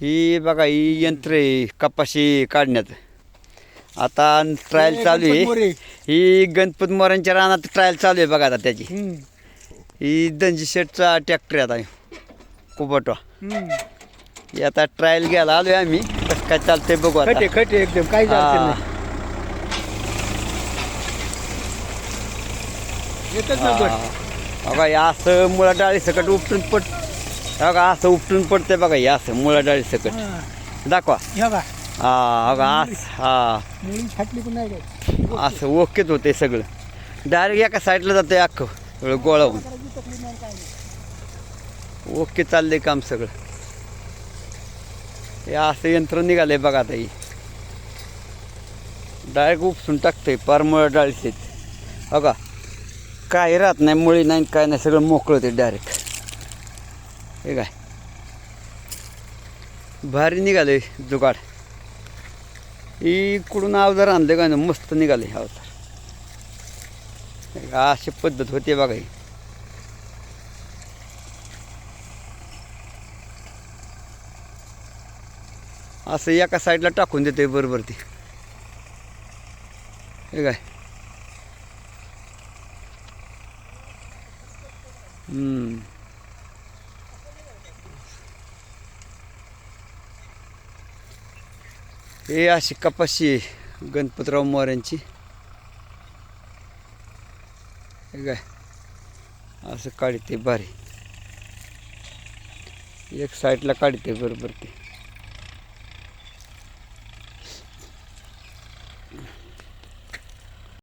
ही बघा ही यंत्र आहे कपाशी काढण्याचं आता ट्रायल चालू. आहे. ही गणपत मोरांच्या रानात ट्रायल चालू आहे बघा आता त्याची. ही दंजी शेटचा ट्रॅक्टर आहे आता. कुबटवा. ही आता ट्रायल घ्यायला आलोय आम्ही. कसं काय चालतंय बघू खटे खटे एकदम. हा. बघा असं मुळा डाळी सकट उपटून बघा असं उपटून पडतंय बघा हे असं मुळा डाळी सकट. हा. दाखवा. हे बघा. हा बघा असं हा. मुली फाटली पण नाही काय असं ओकेच होते सगळं. डायरेक्ट एका साईडला जाते अख्खं सगळं गोळा होऊन. ओके चाललंय काम सगळं. हे असं यंत्र निघालंय बघा आता ही. डायरेक्ट उपसून टाकतंय पार मुळा डाळीचे बघा काय राहत नाही मुळी नाही काय नाही सगळं मोकळं ते डायरेक्ट हे काय? भारी निघाले जुगाड. इकडून अवजार आणले काय ना मस्त निघाले अवजार. अशी पद्धत होती बघा ही. असं एका साईडला टाकून देते बरोबर ती. हे काय? हम्म. हे अशी कपाशी गणपतराव मोऱ्यांची. काय? असं काढते भारी. एक साईडला काढते बरोबर ते.